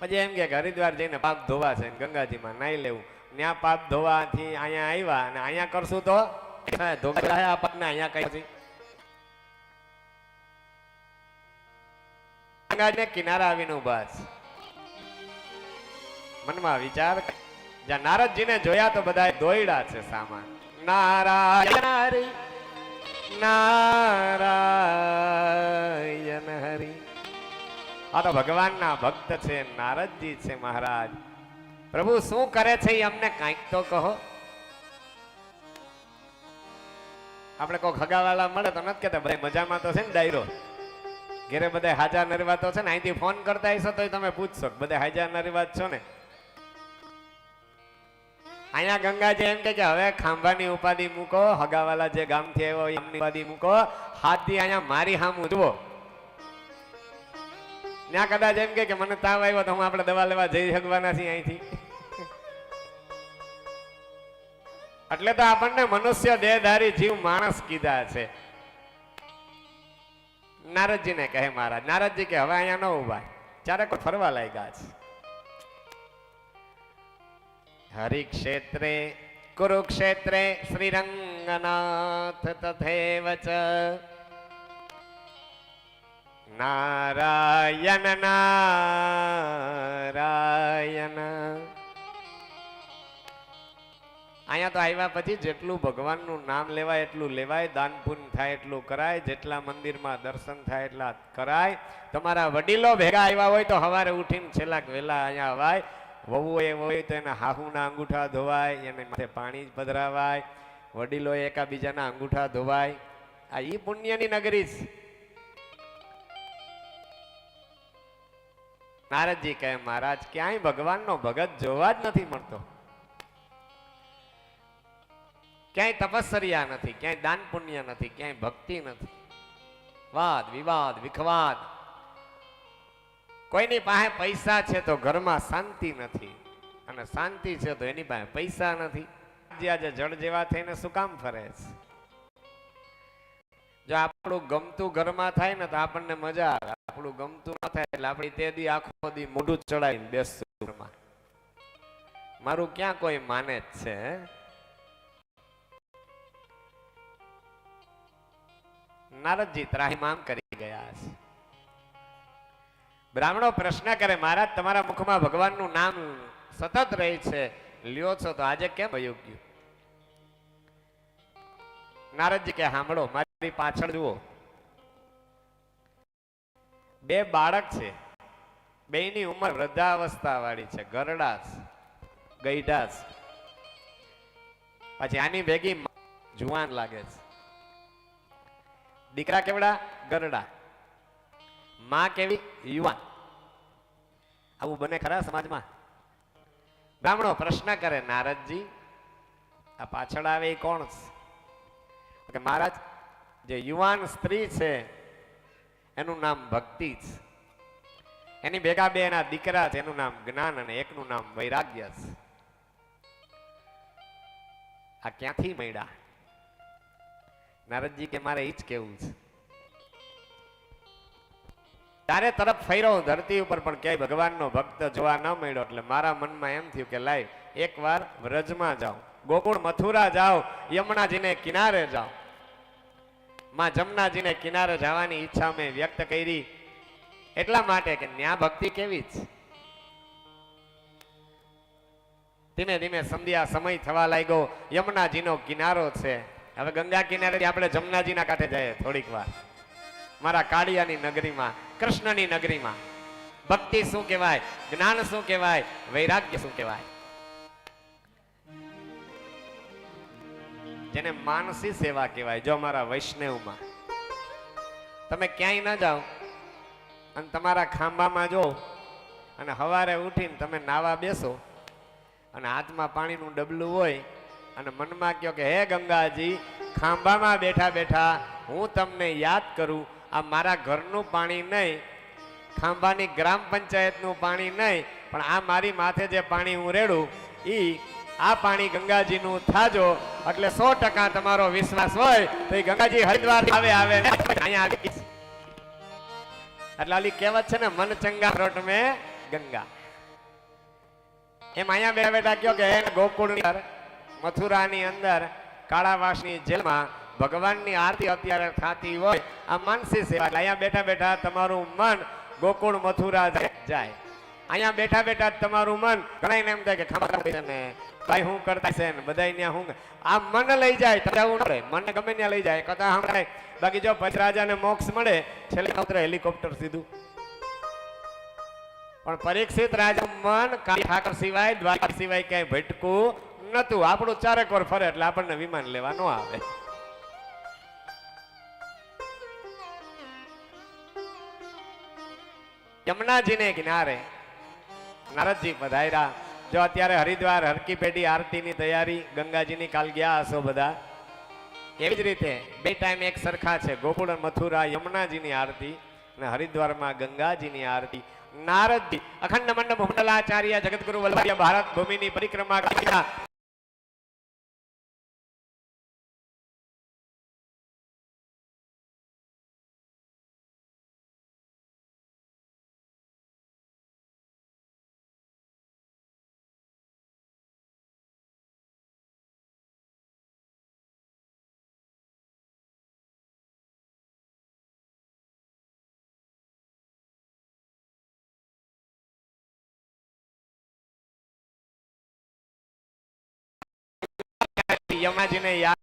પછી એમ કે હરિદ્વાર જઈને પાપ ધોવા છે ગંગાજીમાં નાહી લેવું. ત્યાં પાપ ધોવાથી અહીંયા આવ્યા અને અહીંયા કરશું તો? અહીંયા કઈ કિનારા આવીને ઊભા છે. મનમાં વિચાર જ્યાં નારદજીને જોયા તો બધા દોયડા છે સામાન. નારાયણ નારાયણ આ તો ભગવાનના ભક્ત છે, નારદજી છે મહારાજ. પ્રભુ, શું કરે છે એ અમને કાંઈક તો કહો. આપણે કોઈ ખગાવાળા મળે તો નથી કહેતા, બધા મજામાં તો છે ને ડાયરો. ઘેરે બધા હાજર નરવા છે ને, અહીંથી ફોન કરતા હશો તો તમે પૂછશો બધા હાજર નરવા જ છો ને. અહીંયા ગંગાજી એમ કે હવે ખાંભાની ઉપાધિ મૂકો, હગાવાલા જે ગામથી આવ્યો એમની ઉપાધિ મૂકો. હાથથી અહીંયા મારી હામ જુઓ. ત્યાં કદાચ એમ કે મને તાવ આવ્યો તો હું આપણે દવા લેવા જઈ શકવાના છીએ અહીંથી. એટલે તો આપણને મનુષ્ય દેહધારી જીવ માણસ કીધા છે. નારદજીને કહે મહારાજ, નારદજી કે હવે અહીંયા ન ઊભા ચારે કોઈ ફરવા લાગ્યા છે. હરિક્ષેત્રે, કુરુક્ષેત્રે, શ્રીરંગનાથ તથેવ નારાયણ નારાયણ અહીંયા તો આવ્યા પછી જેટલું ભગવાનનું નામ લેવાય, એટલું લેવાય, દાન પુણ્ય થાય, એટલું કરાય, જેટલા મંદિરમાં દર્શન થાય, એટલા કરાય. તમારા વડીલો ભેગા આવ્યા હોય તો સવારે ઉઠીને છેલ્લા વહેલા અહીંયા અવાય. વહુ એ હોય તો એના હાહુના અંગૂઠા ધોવાય, એને માથે પાણી પધરાવાય. વડીલો એકાબીજાના અંગૂઠા ધોવાય. આ ઈ પુણ્યની નગરી છે નારદજી કહે, મહારાજ, ક્યાંય ભગવાનનો ભગત જોવા જ નથી મળતો. ક્યાંય તપસ્યા નથી, ક્યાંય દાન પુણ્ય નથી, ક્યાંય ભક્તિ નથી. વાદ, વિવાદ, વિખવાદ. કોઈની પાસે પૈસા છે તો ઘરમાં શાંતિ નથી અને શાંતિ છે તો એની પાસે પૈસા નથી. આજે જળ જેવા થઈને શું કામ ફરે છે? જો આપણું ગમતું ઘરમાં થાય ને તો આપણને મજા આવે. આપણું ગમતું ન થાય એટલે આપણે તે દી આખો દી મોઢું ચડાવીને બેસતું મારું ક્યાં કોઈ માને જ છે? નારદજી ત્રાહિમામ કરી ગયા છે. બ્રાહ્મણો પ્રશ્ન કરે, મહારાજ, તમારા મુખમાં ભગવાનનું નામ સતત રહે છે, લ્યો છો તો આજે કેમ અયોગ્ય? નારદજી કે સાંભળો મારી પાછળ જુઓ. બે બાળક છે. બેની ઉંમર વૃદ્ધાવસ્થા વાળી છે ગરડા છે, પછી આની ભેગી જુવાન લાગે છે. દીકરા કેવડા? ગરડા. માં કેવી? યુવાન. આવું બને ખરા સમાજમાં? બ્રાહ્મણો પ્રશ્ન કરે નારદજી આ પાછળ આવે એ કોણ છે? કે મહારાજ જે યુવાન સ્ત્રી છે એનું નામ ભક્તિ છે એની ભેગા બે એના દીકરા છે એનું નામ જ્ઞાન અને એકનું નામ વૈરાગ્ય છે આ ક્યાંથી મળ્યા? નારદજી કે મારે એ જ કેવું છે. તારે તરફ ફર્યો ધરતી ઉપર, પણ ક્યાંય ભગવાનનો ભક્ત જોવા ન મળ્યો, એટલે મારા મનમાં એમ થયું કે લાય, એકવાર વ્રજમાં જાઓ ગોકુળ મથુરા જાઓ યમુનાજીને કિનારે જાઓ માં જમનાજીને કિનારે જવાની ઈચ્છા મેં વ્યક્ત કરી. એટલા માટે કે ન્યા ભક્તિ કેવી જ. ધીમે ધીમે સંધ્યા સમય થવા લાગ્યો. યમુનાજીનો કિનારો છે. હવે ગંગા કિનારે આપણે જમનાજીના કાંઠે જઈએ થોડીક વાર. મારા કાળિયાની નગરીમાં, કૃષ્ણની નગરીમાં. ભક્તિ શું કહેવાય? જ્ઞાન શું કહેવાય? વૈરાગ્ય શું કહેવાય? જેને માનસી સેવા કહેવાય, જો અમારા વૈષ્ણવમાં. તમે ક્યાંય ન જાઓ, અને તમારા ખાંભામાં જો, અને સવારે ઉઠીને તમે નાવા બેસો, અને હાથમાં પાણીનું ડબલું હોય, અને મનમાં કહો કે, હે ગંગાજી, ખાંભામાં બેઠા બેઠા હું તમને યાદ કરું, આ મારા ઘરનું પાણી નહીં, ખાંભાની ગ્રામ પંચાયતનું પાણી નહીં, પણ આ મારી માથે જે પાણી હું રેડું એ આ પાણી ગંગાજીનું થાજો એટલે સો ટકા તમારો વિશ્વાસ હોય તો એ ગંગાજી હરિદ્વાર આવે આવે. અહીંયા એટલે ઓલી કહેવત છે ને, મન ચંગા રોટ મે ગંગા. એમ અહીંયા બેઠા બેઠા કયો કે અંદર મથુરાની અંદર કાળાવાસની જેલમાં ભગવાનની આરતી અત્યારે થતી હોય, આ માનસી સેવા. અહીંયા બેઠા બેઠા તમારું મન ગોકુળ મથુરા જાય. અહીંયા બેઠા બેઠા તમારું મન ઘણા એમ થાય કે ખબર ને ભાઈ હું કરતા છે બધા ત્યાં હું આ મન લઈ જાય, તો જવું પડે. મને ગમે ત્યાં લઈ જાય, કથા સંભળાય. બાકી જો પછી રાજાને મોક્ષ મળે, છેલ્લે ઉતરે હેલિકોપ્ટર સીધું. પણ પરીક્ષિત રાજા મન કાળી ઠાકર સિવાય, દ્વારકા સિવાય ક્યાંય ભટકું નતું આપણું ચારેક વાર ફરે, એટલે આપણને વિમાન લેવા ન આવે. યમુનાજીને કિનારે નારદજી પધાર્યા. જો અત્યારે હરિદ્વાર હરકી પેઢી આરતીની તૈયારી, ગંગાજીની કાલ ગયા હશો બધા. એવી જ રીતે બે ટાઈમ એક સરખા છે, ગોકુળ મથુરા, યમુનાજીની આરતી અને હરિદ્વારમાં ગંગાજીની આરતી. નારદજી, અખંડ મંડપ મંડલાચાર્ય જગતગુરુ વલ્લભ ભારત ભૂમિની પરિક્રમા કર્યા યમુનાજીને યાદ